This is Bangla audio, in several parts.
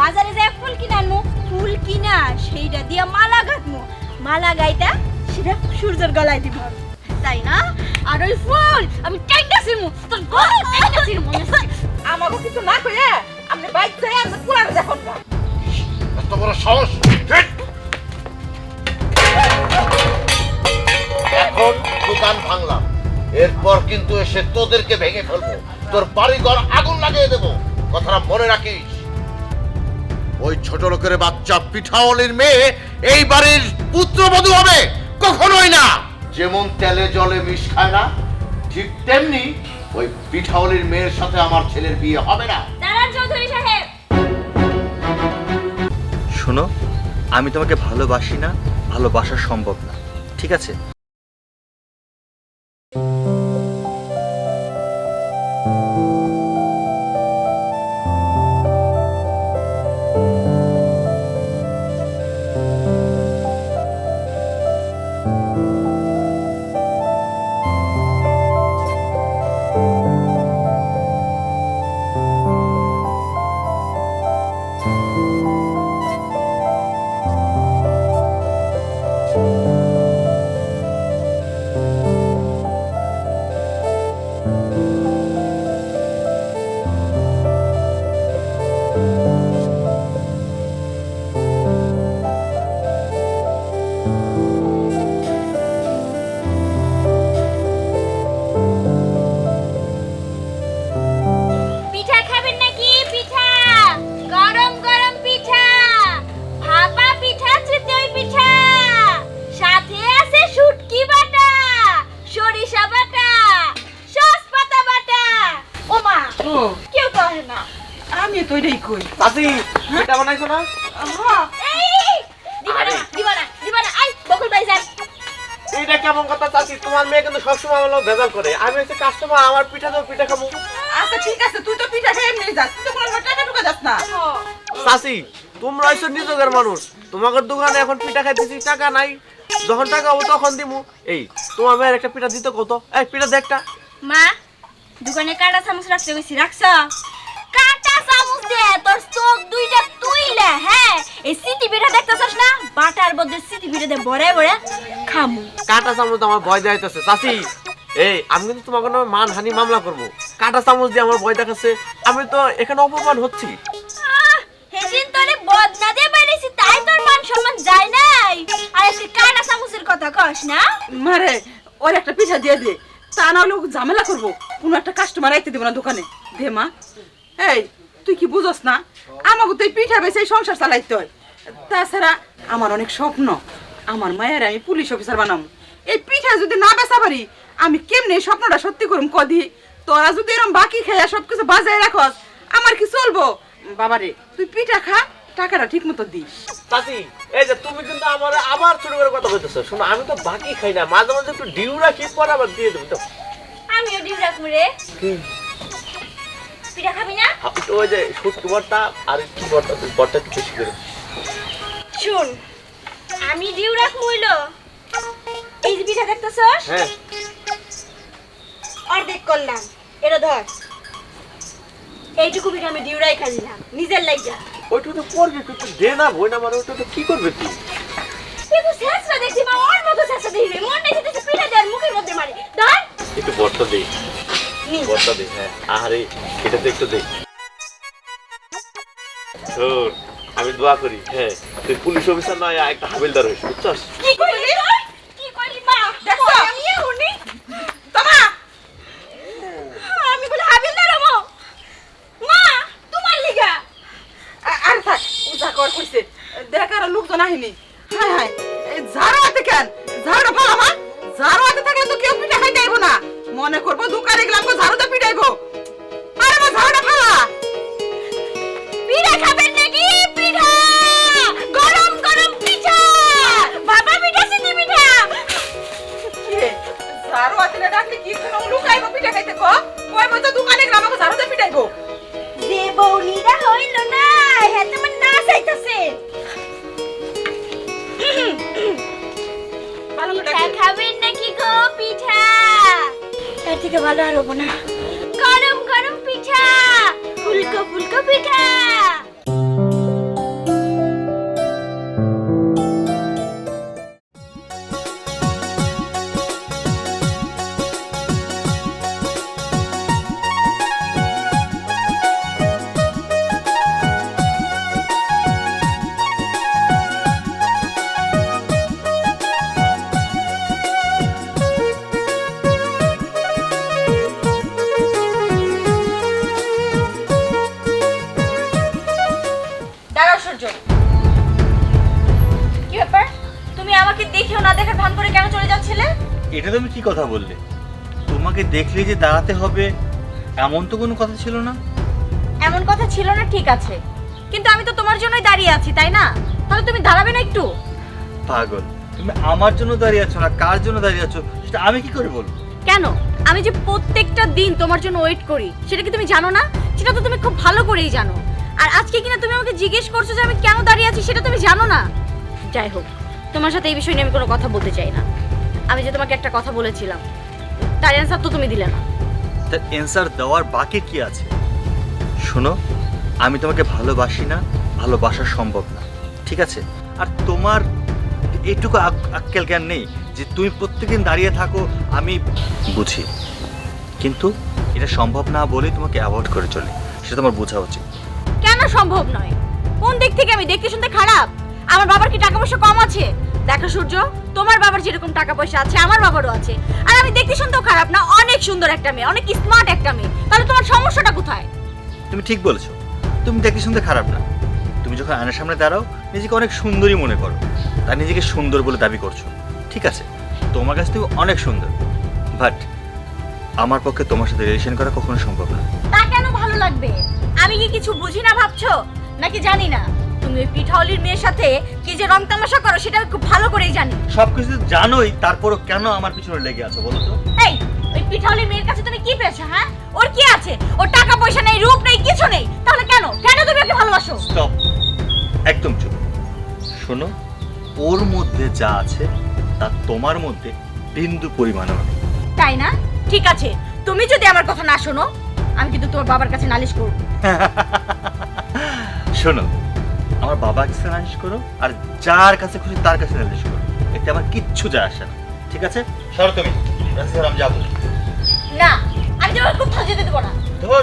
বাজারে যায় ফুল কিনে আনমু, ফুল কিনা সেইটা দিয়া মালা গাঁথমু মালা গাইতা সেটা সূর্যের গলায় দিব। তাই না? আর ওই ফুল আমি টাইটা ছিমু তোর গল টাইটা ছিমু আমাকে কিছু না কইয়া আপনি বাইক যাই আমরা পুরানো দেখুন না। এত বড় সাহস! এখন দোকান ভাঙলাম। এরপর কিন্তু এসে তোদেরকে ভেঙে ফেলব। তোর বাড়ি ঘর আগুন লাগিয়ে দেবো। কথাটা মনে রাখিস? ওই ছোট লোকের বাচ্চা পিঠাওয়ালির মেয়ে এই বাড়ির পুত্রবধূ হবে কখনোই না। যেমন তেলে জলে মিশ খায় না ঠিক তেমনি ওই পিঠাওয়ালির মেয়ের সাথে আমার ছেলের বিয়ে হবে না। চৌধুরী সাহেব। শোনো আমি তোমাকে ভালোবাসি না ভালোবাসা সম্ভব না ঠিক আছে? সবসময় আমার ভেজাল করে। আমি হচ্ছে কাস্টমার আমার পিঠা তো পিঠা খাব। আচ্ছা ঠিক আছে তুই তো পিঠা খেয়ে এমনি যাস। তুই তো কোনো টাকা টুকা যাস না। চাচি তোমরা হইছো নিজেদের মানুষ। তোমাদের দোকানে এখন পিঠা খাইতেছি টাকা নাই। যখন টাকা হব তখন দিমু। এই তোমার মেয়ের একটা পিঠা দিতে কত? এই পিঠা দে একটা। মা দোকানে কাটা চামচ রাখতে গেছি রাখছ? কাটা চামচ দে তোর চোখ দুইটা তুইলে হ্যাঁ? এই সিটি পিঠা দেখতেছস না? বাটার বদলে সিটি পিঠা দে বড়ে বড়ে খামু। কাটা চামচ আমার ভয় দেখাইতেছে চাচি। এই আমি কিন্তু তোমাকে নামে মানহানি মামলা করব। কাটা চামচ দিয়ে আমার ভয় দেখাচ্ছে আমি তো এখানে অপমান হচ্ছি। সেদিন তোরে বদনা দিয়ে বেরিয়েছি তাই তোর মান সম্মান যায় নাই। আর আজকে কাটা চামচের কথা কস না। মারে ওর একটা পিঠা দিয়ে দে তা না হলে ঝামেলা করব। কোনো একটা কাস্টমার আইতে দেবো না দোকানে। দে মা। এই তুই কি বুঝস না? আমাকে তো এই পিঠা বেছে সংসার চালাইতে হয়। তাছাড়া আমার অনেক স্বপ্ন। আমার মায়ের আমি পুলিশ অফিসার বানাম। এই পিঠা যদি না বেচা পারি আমি কেমনে স্বপ্নটা সত্যি করুম কদি তোরা যদি এরকম বাকি খেয়ে সবকিছু বাজায় রাখস আমার কি চলবো? বাবারে তুই পিঠা খা টাকাটা ঠিক মতো দিস। চাচি এই যে তুমি কিন্তু আমার আবার ছোট করে কথা বলতেছো। শোনো আমি তো বাকি খাই না মাঝে মাঝে একটু ডিউ রাখি পরে আবার দিয়ে দেবো তো। আমিও ডিম রাখব রে। পিঠা খাবি না? ওই যে শুটকি ভর্তা আর কি ভর্তা ভর্তা একটু বেশি করে শুন আমি ডিউ রাখব হইল। এই যে পিঠা দেখতেছস? হ্যাঁ। অর্ধেক করলাম। এটা ধর। এইটুকু পিঠা আমি ডিউরাই খাইলাম নিজের লাগিয়া ওইটু তো পড়বে কিন্তু দে না বই না মানে ওইটা তো কি করবে তুই? কিন্তু শেষটা দেখছি মা ওর মতো শেষটা দেখবি মন নেই যেতে পিঠা দেওয়ার মুখের মধ্যে মারি। ধর। একটু ভর্তা দে। নি। ভর্তা দে হ্যাঁ। আরে এটা তো একটু দে। শোন আমি দোয়া করি হ্যাঁ। তুই পুলিশ অফিসার নয় একটা হাবিলদার হইস বুঝছস? কি কইলি? কি কইলি? মা? দেখছ? আমি এখনই তোমা আমি বলে হাবিলদার হব। মা তোমার লিগা। আর থাক উজা কর কইছে। দেখ আর লোকজন আহিনি। হাই হাই এই ঝাড়ু হাতে কেন? ঝাড়ু ভালো মা। ঝাড়ু হাতে থাকলে তো কেউ পিঠা খাইতে আইবো না। মনে করব দোকানে গেলাম তো ঝাড়ুতে পিঠাইবো আরে মা ঝাড়ুটা ফালা। পিঠা খাবেন নাকি? ঝাড়ু হাতে ডাকলে কি কোনো লুকাইবো পিঠা খাইতে কো? কইবো তো দোকানে যে হইল না না চাইতাছে। পিঠা। খাবেন নাকি গো পিঠা? তার থেকে ভালো আর হব না। গরম গরম পিঠা ফুলকো ফুলকো পিঠা। কথা বললে? তোমাকে দেখলে যে দাঁড়াতে হবে এমন তো কোনো কথা ছিল না? এমন কথা ছিল না ঠিক আছে। কিন্তু আমি তো তোমার জন্যই দাঁড়িয়ে আছি তাই না? তাহলে তুমি দাঁড়াবে না একটু? পাগল তুমি আমার জন্য দাঁড়িয়ে আছো না কার জন্য দাঁড়িয়ে আছো? সেটা আমি কি করে বলব? কেন? আমি যে প্রত্যেকটা দিন তোমার জন্য ওয়েট করি সেটা কি তুমি জানো না? সেটা তো তুমি খুব ভালো করেই জানো। আর আজকে কিনা তুমি আমাকে জিজ্ঞেস করছ যে আমি কেন দাঁড়িয়ে আছি সেটা তুমি জানো না? যাই হোক তোমার সাথে এই বিষয় নিয়ে আমি কোনো কথা বলতে চাই না। আমি যে তোমাকে একটা কথা বলেছিলাম তার অ্যান্সার তো তুমি দিলে না। তার অ্যান্সার দেওয়ার বাকি কি আছে? শোনো আমি তোমাকে ভালোবাসি না ভালোবাসা সম্ভব না ঠিক আছে? আর তোমার এটুকু আক- আক্কেল জ্ঞান নেই যে তুমি প্রত্যেকদিন দাঁড়িয়ে থাকো আমি বুঝি। কিন্তু এটা সম্ভব না বলেই তোমাকে অ্যাভয়েড করে চলি সেটা তোমার বোঝা উচিত। কেন সম্ভব নয়? কোন দিক থেকে আমি দেখতে শুনতে খারাপ? আমার বাবার কি টাকা পয়সা কম আছে? দেখো সূর্য তোমার বাবার যেরকম টাকা পয়সা আছে আমার বাবারও আছে। আর আমি দেখতে শুনতেও খারাপ না অনেক সুন্দর একটা মেয়ে অনেক স্মার্ট একটা মেয়ে। তাহলে তোমার সমস্যাটা কোথায়? তুমি ঠিক বলেছ। তুমি দেখতে শুনতে খারাপ না। তুমি যখন আয়নার সামনে দাঁড়াও নিজেকে অনেক সুন্দরী মনে করো। তার নিজেকে সুন্দর বলে দাবি করছ। ঠিক আছে তোমার কাছে তুমি অনেক সুন্দর। বাট আমার পক্ষে তোমার সাথে রিলেশন করা কখনো সম্ভব না। তা কেন ভালো লাগবে? আমি কি কিছু বুঝি না ভাবছ? নাকি জানি না? তুমি ওই পিঠাওলির মেয়ের সাথে কি যে রং তামাশা করো সেটা খুব ভালো করেই জানি। সব কিছু তো জানোই তারপরও কেন আমার পিছনে লেগে আছো বলো তো? এই ওই পিঠাওলির মেয়ের কাছে তুমি কি পেয়েছ হ্যাঁ? ওর কি আছে? ওর টাকা পয়সা নেই রূপ নেই কিছু নেই। তাহলে কেন? কেন তুমি ওকে ভালোবাসো? স্টপ। একদম চুপ। শোনো ওর মধ্যে যা আছে তা তোমার মধ্যে বিন্দু পরিমাণও নেই। তাই না? ঠিক আছে। তুমি যদি আমার কথা না শোনো আমি কিন্তু তোমার বাবার কাছে নালিশ করব। শোনো আমার বাবার কাছে নালিশ করো আর যার কাছে খুশি তার কাছে নালিশ করো। এতে আমার কিচ্ছু যায় আসে না। ঠিক আছে? সরো তুমি। রাস্তায় আমি যাব। না আমি তোমার কোথাও যেতে দেবো না। ধর।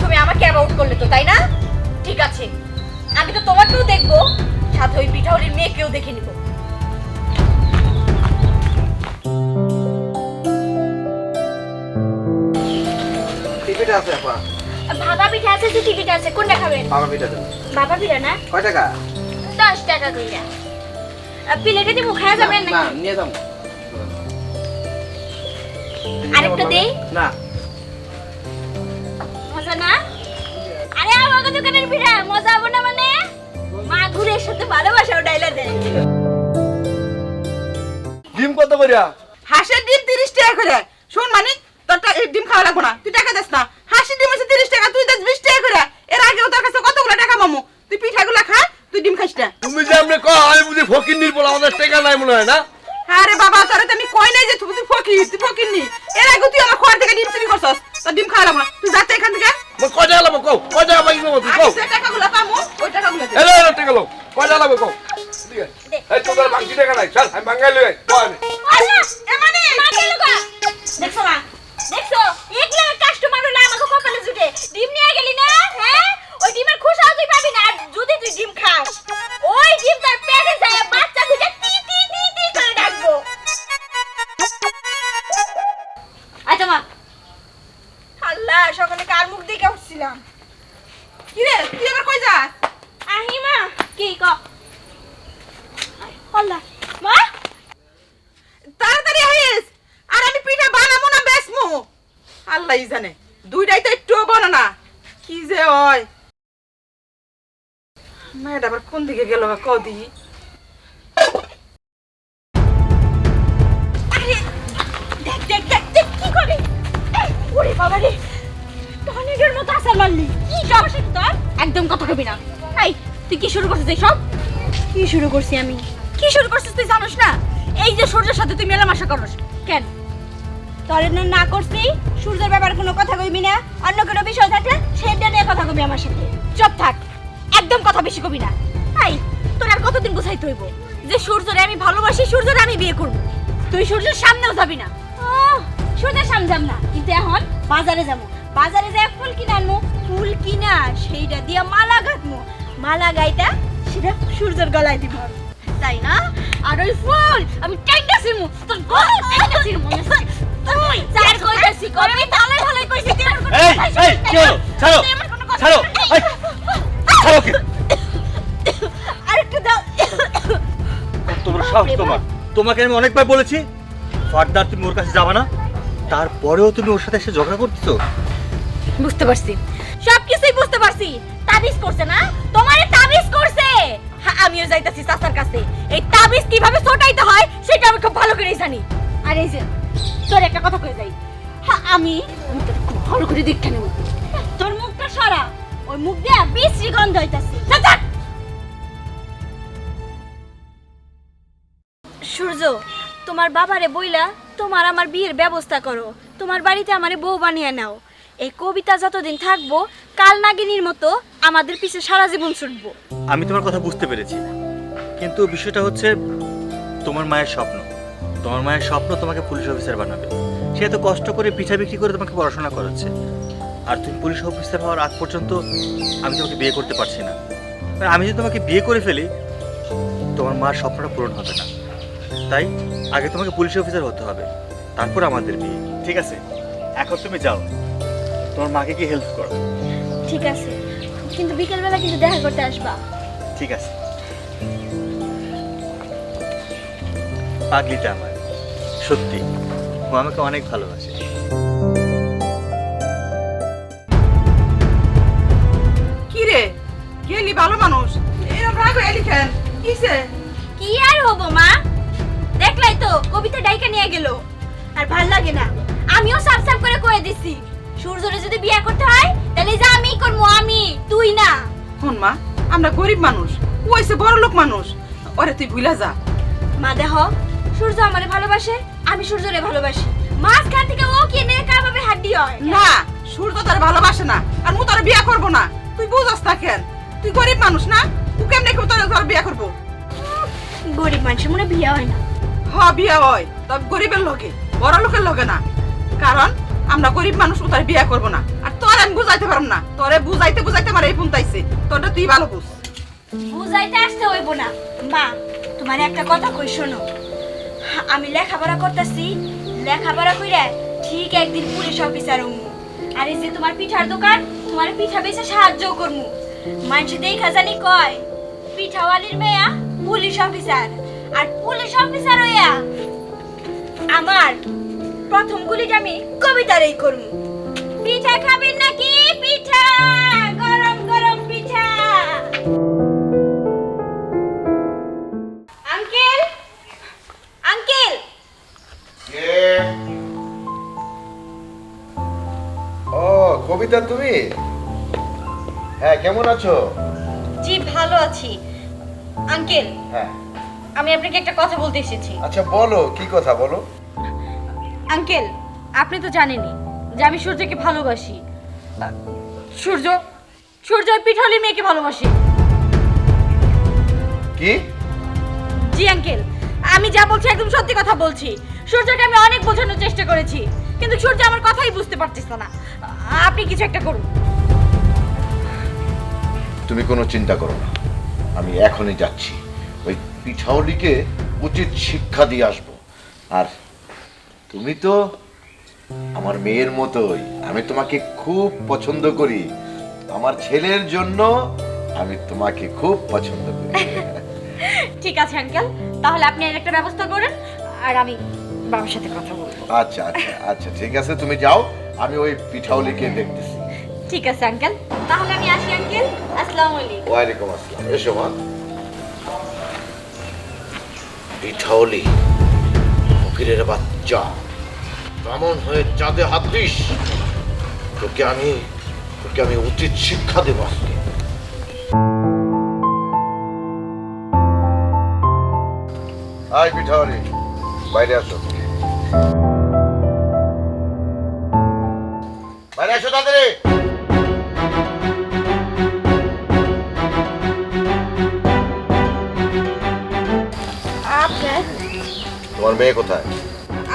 তুমি আমাকে অ্যাবাউট করলে তো তাই না? ঠিক আছে। আমি তো তোমাকেও দেখব সাথে ওই পিঠাউলির মেয়েকেও দেখে নিব। টিভিটা আছে আপা। ভাবা পিঠা আছে সিটি পিঠা আছে কোনটা খাবেন? বাবা পিঠা দেন বাবা পিঠা না? কয় টাকা? দশ টাকা কইরা প্লেটে দিয়ে মুখায়া যাবেন না নাকি? নিয়ে যাব। আরেকটা দেই? না। মজা না? আরে আমাকে দোকানের পিঠা মজা হবে না মানে? মা ঘুরের সাথে ভালোবাসাও ডাইলা দেয়। ডিম কত করিয়া হাঁসের ডিম তিরিশ টাকা করে। শোন মানিক তোরটা এই ডিম খাওয়া লাগবো না। তুই টাকা দিস না। হাঁসের ডিম আছে তিরিশ টাকা তুই দিস বিশ টাকা করে। এর আগেও তোর কাছে কতগুলো টাকা মামু? তুই পিঠাগুলো খা তুই ডিম খাইস না। তুমি যে আপনি কো আমি বুঝি ফকির নির্বল আমাদের টেকা নাই মনে হয় না? আরে বাবা তোর তো আমি কই নাই যে তুই তুই ফকির তুই ফকির নি এর আগে তুই আমার খোয়ার থেকে ডিম চুরি করছস তোর ডিম খাওয়া লাগবো না। তুই যাতে এখান থেকে। মই কয়টা লাগবো কও? কয়টা পাইব তুই আমি কও যে টাকাগুলো পামু ওই টাকাগুলো। এলো এলো টেকা লো। কয়টা লাগবে কও? ঠিক আছে। এই তোদের বাকি টাকা নাই চল আমি বাঙ্গাই লই আল্লাহই জানে। দুইটাই তো একটুও বলো না। কি যে হয়। মেয়েটা আবার কোন দিকে গেল কদি? আরে দেখ দেখ দেখ দেখ কি করে? এই, ওরে বাবা রে। মতো আসার মারলি। কি সমস্যা তোর? একদম কথা কবি না। এই তুই কি শুরু করছিস এইসব কি শুরু করছি আমি? কি শুরু করছিস তুই জানোস না? এই যে সূর্যের সাথে তুই মেলামেশা করস। কেন? তোর না করছি, সূর্যের ব্যাপারে কোনো কথা কইবি না, অন্য কোনো বিষয় থাকলে সেটা নিয়ে কথা কবি আমার সাথে। চুপ থাক, একদম কথা বেশি কবি না। তাই তোর আর কতদিন বুঝাইতে হইব? যে সূর্যরে আমি ভালোবাসি, সূর্যরে আমি বিয়ে করব। তুই সূর্যের সামনেও যাবি না। সূর্যের সামনে যাব না। কিন্তু এখন বাজারে যাব। বাজারে যাই ফুল কিনে আনব ফুল কিনা, সেইটা দিয়া মালা গাঁথবো মালা গাইটা সেটা সূর্যের গলায় দিব। তাই না? আর ওই ফুল আমি টাইটা ছিমু তোর গলা টাইটা ছিমু তুই যার কইতাছি কবি? তালে তালে কইছি তুই আমার এই, এই, কি ছাড়ো তুই আমার কোনো কথা ছাড়ো এই, ছাড়ো ওকে আরেকটু দাও। তোমার সাহস তোমার। তোমাকে আমি অনেকবার বলেছি ফার্দার তুমি ওর কাছে যাবে না তারপরেও তুমি ওর সাথে এসে ঝগড়া করতেছো। বুঝতে পারছি। সব কিছুই বুঝতে পারছি। তাবিজ করছে না? তোমারে তাবিজ করছে। হ্যাঁ, আমিও যাইতাছি চাচার কাছে। এই তাবিজ কীভাবে ছোটাইতে হয় সেটা আমি খুব ভালো করেই জানি। আর এই যে তোর একটা কথা কই যাই। হ্যাঁ আমি আমি তোর খুব ভালো করে দেখতে নেব। তোর মুখটা সরা ওই মুখ দিয়া বিশ্রী গন্ধ হইতাছে। সূর্য তোমার বাবারে বইলা তোমার আমার বিয়ের ব্যবস্থা করো। তোমার বাড়িতে আমারে বউ বানিয়ে নাও। এই কবিতা যতদিন থাকব কাল নাগিনীর মতো আমাদের পিছে সারা জীবন ছুটবো। আমি তোমার কথা বুঝতে পেরেছি। কিন্তু বিষয়টা হচ্ছে তোমার মায়ের স্বপ্ন। তোমার মায়ের স্বপ্ন তোমাকে পুলিশ অফিসার বানাবে। সে এত কষ্ট করে পিঠা বিক্রি করে তোমাকে পড়াশোনা করাচ্ছে। আর তুমি পুলিশ অফিসার হওয়ার আগ পর্যন্ত আমি তোমাকে বিয়ে করতে পারছি না। আমি যদি তোমাকে বিয়ে করে ফেলি তোমার মার স্বপ্নটা পূরণ হবে না। তাই আগে তোমাকে পুলিশ অফিসার হতে হবে তারপর আমাদের বিয়ে ঠিক আছে? এখন তুমি যাও। তোমার মাকে কি হেল্প করো। ঠিক আছে। কিন্তু বিকেলবেলা কিন্তু দেখা করতে আসবা। ঠিক আছে। পাগলিটা আমার। সত্যি ও আমাকে অনেক ভালোবাসে। কি রে? গেলি ভালো মানুষ। এরকম রাগ হয়ে এলি কেন? কিসে? কি আর হব মা? দেখলাই তো কবিতা ডাইকা নিয়ে গেল। আর ভালো লাগে না আমিও সাফ সাফ করে কয়ে দিছি। সূর্যরে যদি বিয়ে করতে হয় তাহলে যা আমি করব আমি তুই না। হন মা আমরা গরিব মানুষ ও হইছে বড় লোক মানুষ। ওরে তুই ভুলা যা। মা দেহ সূর্য আমারে ভালোবাসে আমি সূর্যরে ভালোবাসি। মাঝখান থেকে ও কি মেয়ে কাভাবে হাড্ডি হয়? না সূর্য তার ভালোবাসে না আর মু তার বিয়া করব না। তুই বুঝস না কেন? তুই গরিব মানুষ না? ও কেমনে কেউ তোর তোর বিয়া করব? গরিব মানুষের মনে বিয়ে হয় না। হ বিয়া হয় তবে গরিবের লগে বড় লোকের লগে না। কারণ আমরা গরিব মানুষ ও তার বিয়া করব না। আর তোর আমি বুঝাইতে পারম না। তোরে বুঝাইতে বুঝাইতে আমার এই পুনতাইছে তোরটা তুই ভালো বুঝ। বুঝাইতে আসতে হইব না। মা তোমার একটা কথা কই শোনো। আমি লেখাপড়া করতেছি। লেখাপড়া কইরা ঠিক একদিন পুলিশ অফিসার হমু। আর এই যে তোমার পিঠার দোকান, তোমার পিঠা বেচে সাহায্য করমু। মানুষ দেখা জানি কয়, পিঠাওয়ালির মেয়া পুলিশ অফিসার। আর পুলিশ অফিসার হইয়া আমার প্রথম গুলিটা আমি কবিতারই করমু। পিঠা খাবেন নাকি? কবিতা তুমি? হ্যাঁ কেমন আছো? জি ভালো আছি। আঙ্কেল হ্যাঁ। আমি আপনাকে একটা কথা বলতে এসেছি। আচ্ছা বলো কি কথা বলো? আঙ্কেল আপনি তো জানেনই যে আমি সূর্যকে ভালোবাসি। সূর্য সূর্য পিঠালি মেয়েকে ভালোবাসি। কি? জি আঙ্কেল আমি যা বলছি একদম সত্যি কথা বলছি। সূর্যকে আমি অনেক বোঝানোর চেষ্টা করেছি কিন্তু সূর্য আমার কথাই বুঝতে পারতেছে না। আপনি কিছু একটা করুন। তুমি কোনো চিন্তা করো না। আমি এখনই যাচ্ছি। ওই পিঠাওলিকে উচিত শিক্ষা দিয়ে আসব। আর তুমি তো আমার মেয়ের মতোই। আমি তোমাকে খুব পছন্দ করি। আমার ছেলের জন্য আমি তোমাকে খুব পছন্দ করি। ঠিক আছে আঙ্কেল। তাহলে আপনি এর একটা ব্যবস্থা করেন আর আমি বাবার সাথে কথা বলব। আচ্ছা আচ্ছা আচ্ছা ঠিক আছে তুমি যাও। আমি ওই পিঠাওলিকে দেখতেছি। ঠিক আছে আঙ্কেল তাহলে আমি আসি আঙ্কেল আসসালামু আলাইকুম। ওয়ালাইকুম আসসালাম। এসো মা। পিঠাওলি ফকিরের বাচ্চা। ব্রাহ্মণ হয়ে চাঁদে হাত দিস। তোকে আমি তোকে আমি উচিত শিক্ষা দেবো আজকে। আয় পিঠাওলি বাইরে আসো। মেয়ে কোথায়?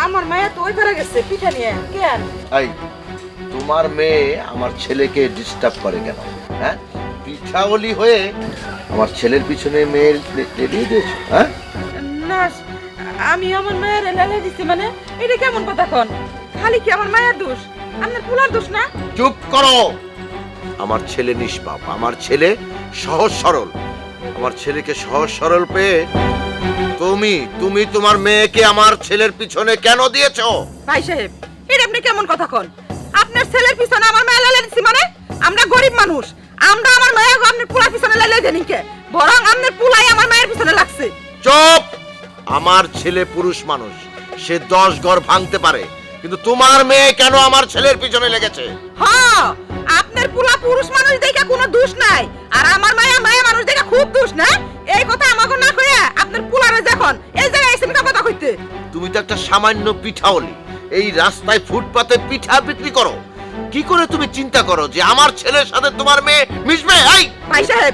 আমার মায়া তো ওই পারে গেছে পিঠা নিয়ে কেন এই তোমার মেয়ে আমার ছেলেকে ডিস্টার্ব করে কেন? হ্যাঁ? পিঠাওলি হয়ে আমার ছেলের পিছনে মেয়ের লেলিয়ে দিয়েছ হ্যাঁ? না আমি আমার মায়ের লালে দিছি মানে এটা কেমন কথা কন? খালি কি আমার মায়ের দোষ? আপনার পোলার দোষ না? চুপ করো! আমার ছেলে নিষ্পাপ আমার ছেলে সহজ সরল। আমার ছেলেকে সহজ সরল পেয়ে তুমি তুমি তোমার মেয়েকে আমার ছেলের পিছনে কেন দিয়েছ? ভাই সাহেব এটা আপনি কেমন কথা কন? আপনার ছেলের পিছনে আমার মেয়ে লাইলে দিচ্ছি মানে? আমরা গরিব মানুষ আমরা আমার মেয়ে আপনার পোলার পিছনে লাইলে দেনি কে বরং আপনার পোলাই আমার মায়ের পিছনে লাগছে। চুপ! আমার ছেলে পুরুষ মানুষ সে দশ ঘর ভাঙতে পারে কিন্তু তোমার মেয়ে কেন আমার ছেলের পিছনে লেগেছে? হ্যাঁ আপনার পোলা পুরুষ মানুষ দেখে কোনো দোষ নাই। আর আমার মায়া মায়া মানুষ দেখে খুব দোষ না? এই কথা আমাকে না কইয়া আপনার পোলারে দেখুন এই জায়গায় এসে কথা কইতে। তুমি তো একটা সামান্য পিঠাওলি এই রাস্তায় ফুটপাতে পিঠা বিক্রি করো। কি করে তুমি চিন্তা করো যে আমার ছেলের সাথে তোমার মেয়ে মিশবে? এই! ভাই সাহেব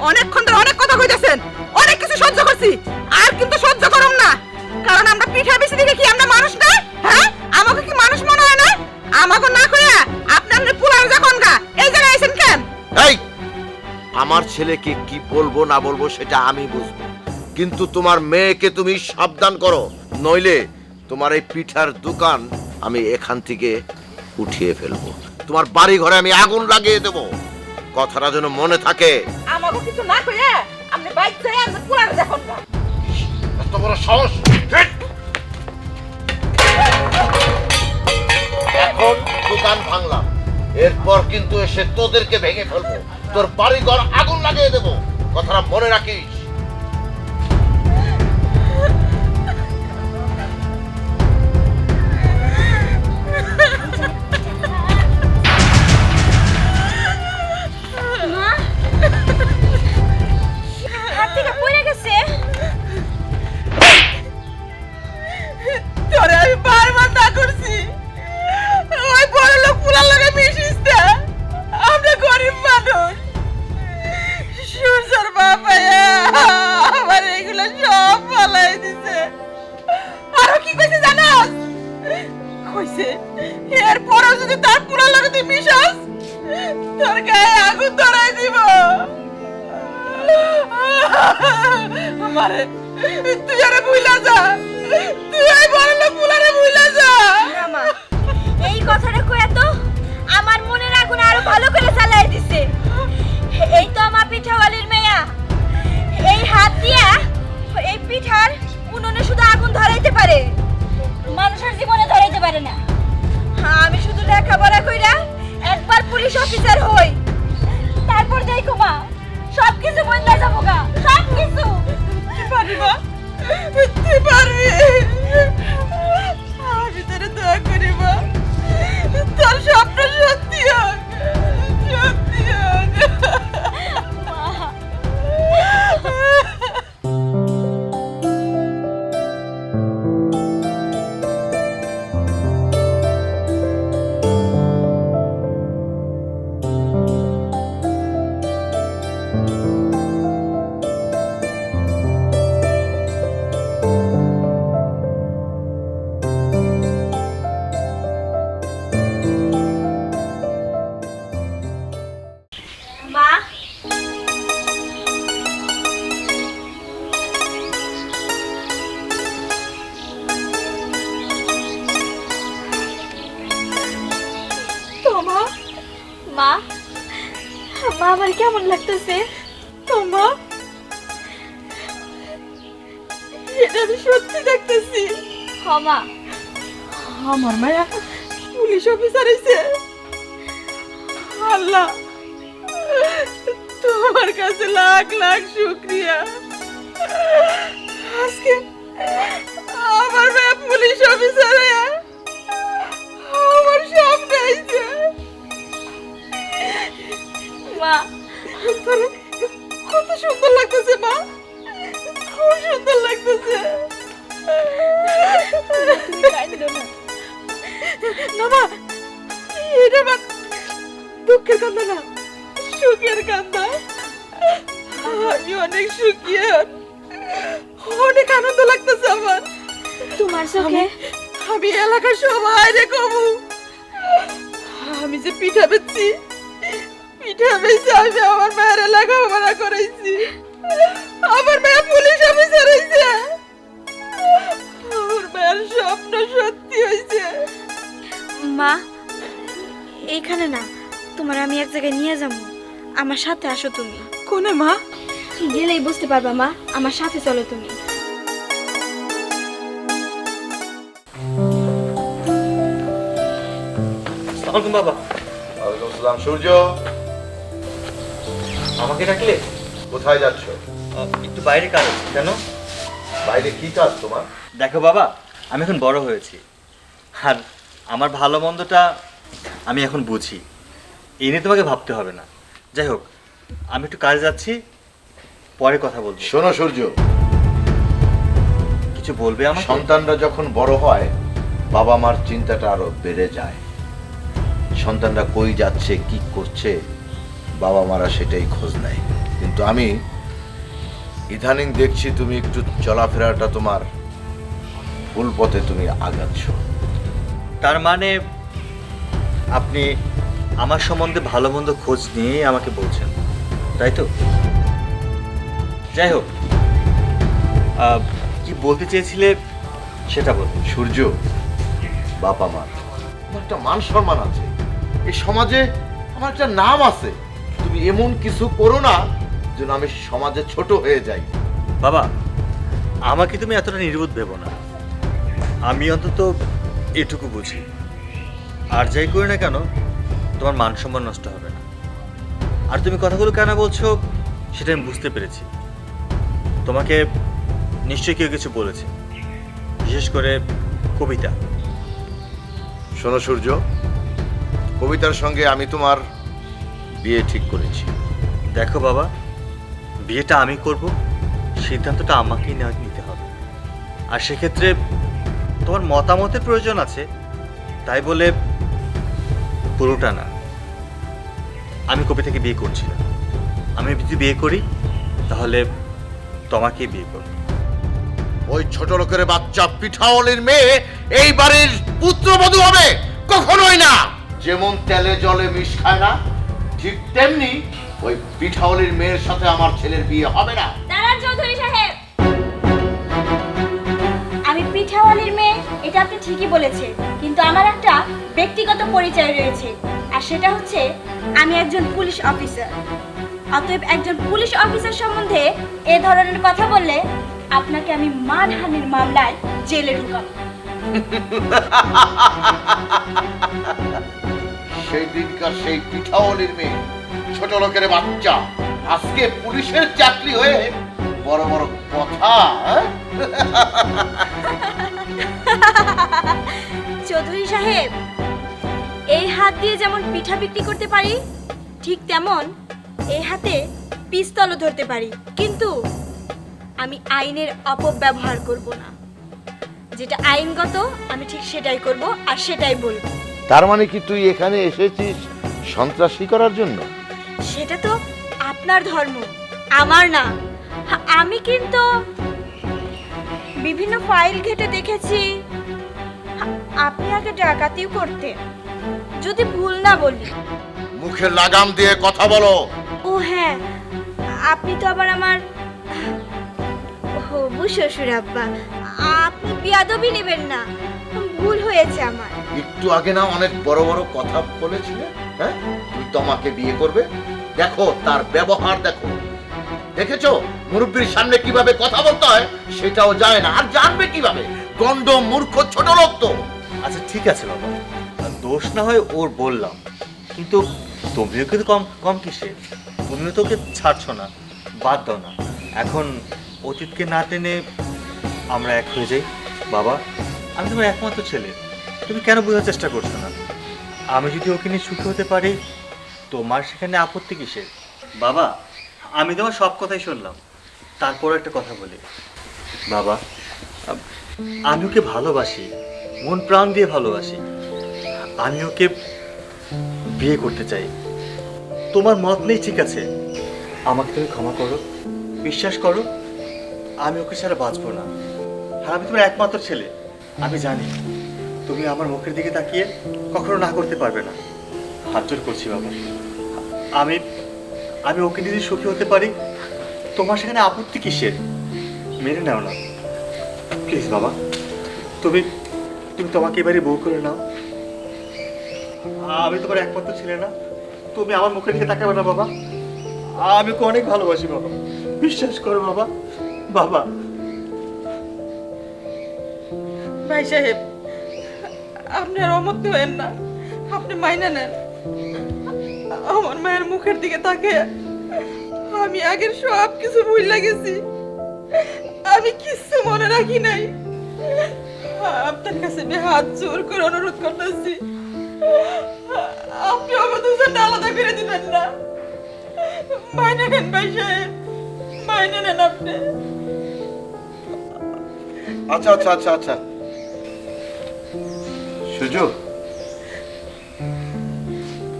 অনেকক্ষণ ধরে অনেক কথা কইতাছেন। অনেক কিছু সহ্য করছি। আর কিন্তু সহ্য করম না। কারণ আমরা পিঠা বেশি দিকে কি আমার ছেলেকে কি বলব না বলব সেটা আমি বুঝব। কিন্তু তোমার মেয়েকে তুমি সাবধান করো নইলে তোমার এই পিঠার দোকান আমি এখান থেকে উঠিয়ে ফেলব। তোমার বাড়ি ঘরে আমি আগুন লাগিয়ে দেবো। কথাটা যেন মনে থাকে। আমাকে কিছু না কইয়া আপনি বাইক যাই আপনার পোলারে যখন এত বড় সাহস! এখন দোকান ভাঙলাম। এরপর কিন্তু এসে তোদেরকে ভেঙে ফেলব। তোর বাড়ি ঘর আগুন লাগিয়ে দেবো। কথাটা মনে রাখিস। পারে না। হ্যাঁ আমি শুধু লেখাপড়া কইরা একবার পুলিশ অফিসার হই। তারপর যাই কুমা সব কিছু বন্ধ যাব গা সব কিছু পারবি মা? আমি তোরে দোয়া করি মা। তোর স্বপ্ন সত্যি হোক। কেমন লাগতেছে? তোমা এটা আমি সত্যি দেখতেছি। হ আমার মায়া পুলিশ অফিসার হইছে। আল্লাহ তোমার কাছে লাখ লাখ শুক্রিয়া। আজকে আমার মেয়ে পুলিশ অফিসার হয়ে তোরে কত সুন্দর লাগতেছে মা। খুব সুন্দর লাগতেছে। না মা এটা আমার দুঃখের কান্না না সুখের কান্না। আমি অনেক সুখী অনেক আনন্দ লাগতেছে আমার। তোমার চোখে? আমি এলাকার সবাই রে কমু। আমি যে পিঠা বেচছি বেচে আমি আমার মায়ের লেখাপড়া করাইছি। আমার মেয়ে পুলিশ অফিসার হয়েছে আমার মায়ের স্বপ্ন সত্যি হয়েছে মা এইখানে না তোমার আমি এক জায়গায় নিয়ে যাব। আমার সাথে আসো তুমি। কোনে মা? গেলেই বুঝতে পারবা মা আমার সাথে চলো তুমি। আসসালামু বাবা। ওয়ালাইকুম আসসালাম সূর্য। আমাকে ডাকলে? কোথায় যাচ্ছ? একটু বাইরে কাজ আছে। কেন? বাইরে কি কাজ তোমার? দেখো বাবা আমি এখন বড় হয়েছি। আর আমার ভালো মন্দটা আমি এখন বুঝি। এ নিয়ে তোমাকে ভাবতে হবে না। যাই হোক আমি একটু কাজে যাচ্ছি পরে কথা বলব। শোনো সূর্য। কিছু বলবে আমার সন্তানরা যখন বড় হয় বাবা মার চিন্তাটা আরও বেড়ে যায়। সন্তানরা কই যাচ্ছে কি করছে বাবা মারা সেটাই খোঁজ নেয়। কিন্তু আমি ইদানিং দেখছি তুমি একটু চলাফেরাটা তোমার ভুল পথে তুমি আগাচ্ছ। তার মানে আপনি আমার সম্বন্ধে ভালো মন্দ খোঁজ নিয়ে আমাকে বলছেন তাই তো? যাই হোক কি বলতে চেয়েছিলে সেটা বলুন। সূর্য বাবা মা একটা মান সম্মান আছে। এই সমাজে আমার একটা নাম আছে। তুমি এমন কিছু করো না যেন আমি সমাজে ছোট হয়ে যাই। বাবা আমাকে তুমি এতটা নির্বোধ ভেবো না। আমি অন্তত এটুকু বুঝি। আর যাই করি না কেন তোমার মান সম্মান নষ্ট হবে না। আর তুমি কথাগুলো কেন বলছো সেটা আমি বুঝতে পেরেছি। তোমাকে নিশ্চয়ই কেউ কিছু বলেছে বিশেষ করে কবিতা। শোনো সূর্য কবিতার সঙ্গে আমি তোমার বিয়ে ঠিক করেছি। দেখো বাবা বিয়েটা আমি করব সিদ্ধান্তটা আমাকেই নেওয়া নিতে হবে। আর সেক্ষেত্রে তোমার মতামতের প্রয়োজন আছে তাই বলে পুরোটা না। আমি কবি থেকে বিয়ে করছি না আমি যদি বিয়ে করি তাহলে তোমাকেই বিয়ে করব। ওই ছোট লোকের বাচ্চা পিঠাওয়ালির মেয়ে এই বাড়ির পুত্রবধূ হবে কখনোই না। যেমন তেলে জলে মিশ খায় না ঠিক তেমনি ওই পিঠাওয়ালির মেয়ের সাথে আমার ছেলের বিয়ে হবে না। দাঁড়ান চৌধুরী সাহেব। আমি পিঠাওয়ালির মেয়ে এটা আপনি ঠিকই বলেছেন কিন্তু আমার একটা ব্যক্তিগত পরিচয় রয়েছে আর সেটা হচ্ছে আমি একজন পুলিশ অফিসার। অতএব একজন পুলিশ অফিসার সম্বন্ধে এ ধরনের কথা বললে আপনাকে আমি মানহানির মামলায় জেলে ঢুকাবো। সেই দিনকার সেই পিঠাওয়ালির মেয়ে, ছোট লোকের বাচ্চা। আজকে পুলিশের চাকরি হয়ে বড় বড় কথা হ্যাঁ? চৌধুরী সাহেব, এই হাত দিয়ে যেমন পিঠা বিক্রি করতে পারি, ঠিক তেমন এই হাতে পিস্তলও ধরতে পারি। কিন্তু আমি আইনের অপব্যবহার করব না। যেটা আইনগত, আমি ঠিক সেটাই করব আর সেটাই বলব। তার মানে কি তুই এখানে এসেছিস সন্ত্রাসী করার জন্য? সেটা তো আপনার ধর্ম আমার না। আমি কিন্তু বিভিন্ন ফাইল ঘেটে দেখেছি। আপনি আগে ডাকাতিও করতেন যদি ভুল না বলি। মুখে লাগাম দিয়ে কথা বলো। ও হ্যাঁ আপনি তো আবার আমার হবু শ্বশুর আব্বা। আপনি বিয়াদবি নেবেন না। ভুল হয়েছে আমার। একটু আগে না অনেক বড় বড় কথা বলেছিলে হ্যাঁ? তুই তোমাকে বিয়ে করবে। দেখো তার ব্যবহার দেখো। দেখেছ? মুরব্বীর সামনে কীভাবে কথা বলতে হয় সেটাও যায় না। আর জানবে কীভাবে? গন্ড মূর্খ ছোট লোক তো। আচ্ছা ঠিক আছে বাবা। দোষ না হয় ওর বললাম। কিন্তু তুমিও কিন্তু কম কম কিসে? তুমিও তোকে ছাড়ছো না বাদ দাও না। এখন অতীতকে না টেনে আমরা এক হয়ে যাই। বাবা আমি তোমার একমাত্র ছেলে। তুমি কেন বোঝার চেষ্টা করছ না? আমি যদি ওকে নিয়ে সুখী হতে পারি, তোমার সেখানে আপত্তি কিসের? বাবা, আমি তোমার সব কথাই শুনলাম। তারপর একটা কথা বলি। বাবা, আমি ওকে ভালোবাসি, মন প্রাণ দিয়ে ভালোবাসি। আমি ওকে বিয়ে করতে চাই। তোমার মত নেই, ঠিক আছে। আমাকে তুমি ক্ষমা করো, বিশ্বাস করো। আমি ওকে ছাড়া বাঁচবো না। হ্যাঁ আমি তোমার একমাত্র ছেলে। আমি জানি। তুমি আমার মুখের দিকে তাকিয়ে কখনো না করতে পারবে না। হাত জোর করছি বাবা। আমি আমি ওকে যদি সুখী হতে পারি, তোমার সেখানে আপত্তি কিসের? মেনে নাও না। প্লিজ বাবা, তুমি তুমি তোমাকে এবারে বউ করে নাও। আমি তোমার একমাত্র ছেলে না। তুমি আমার মুখের দিকে তাকাবে না বাবা। আমি অনেক ভালোবাসি বাবা। বিশ্বাস করো বাবা। বাবা ভাই সাহেব, আপনি আর অমত হয়েন না। আপনি মাইনে নেন। আমার মায়ের মুখের দিকে তাকে আমি আগের সব কিছু ভুল লাগেছি আমি কিচ্ছু মনে রাখি নাই। আপনার কাছে আমি হাত জোর করে অনুরোধ করতেছি। আপনি আমার দুজনটা আলাদা করে দিবেন না। মাইনে নেন ভাই সাহেব, মাইনে নেন আপনি। আচ্ছা আচ্ছা আচ্ছা আচ্ছা। সুযোগ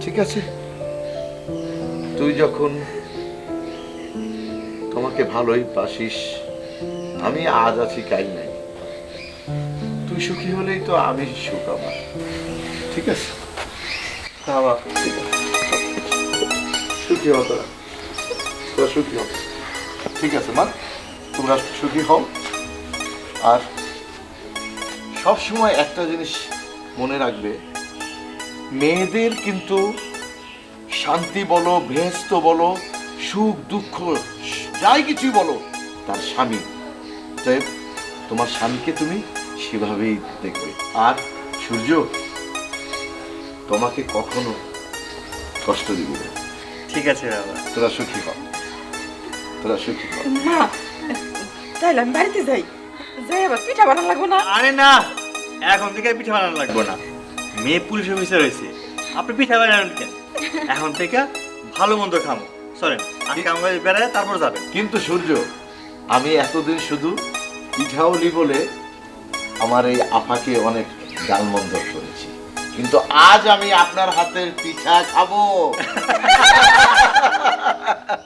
ঠিক আছে। তুই যখন তোমাকে ভালোই বাসিস আমি আজ আছি কাল নাই। তুই সুখী হলেই তো আমি সুখ আমার। ঠিক আছে? বাবা। সুখী হও তোরা। তোরা সুখী হও। ঠিক আছে মা। তোমরা সুখী হও। আর সব সময় একটা জিনিস মনে রাখবে মেয়েদের কিন্তু শান্তি বলো ভেস্ত বলো সুখ দুঃখ যাই কিছুই বলো তার স্বামী। তাই তোমার স্বামীকে তুমি সেভাবেই দেখবে। আর সূর্য তোমাকে কখনো কষ্ট দিবে না। ঠিক আছে বাবা। তোরা সুখী হ। তোরা সুখী হ। মা তাইলে আমি বাড়িতে যাই। যাই আবার পিঠা বানানো লাগবে না? আরে না এখন থেকে পিঠা বানানো লাগবে না। মেয়ে পুলিশ অফিসার হয়েছে আপনি পিঠা বানান কেন? এখন থেকে ভালো মন্দ খামো। চলেন আজকে আমাদের বেড়ায় তারপর যাবেন। কিন্তু সূর্য আমি এতদিন শুধু পিঠাউলি বলে আমার এই আপাকে অনেক গালমন্দ করেছি। কিন্তু আজ আমি আপনার হাতের পিঠা খাব।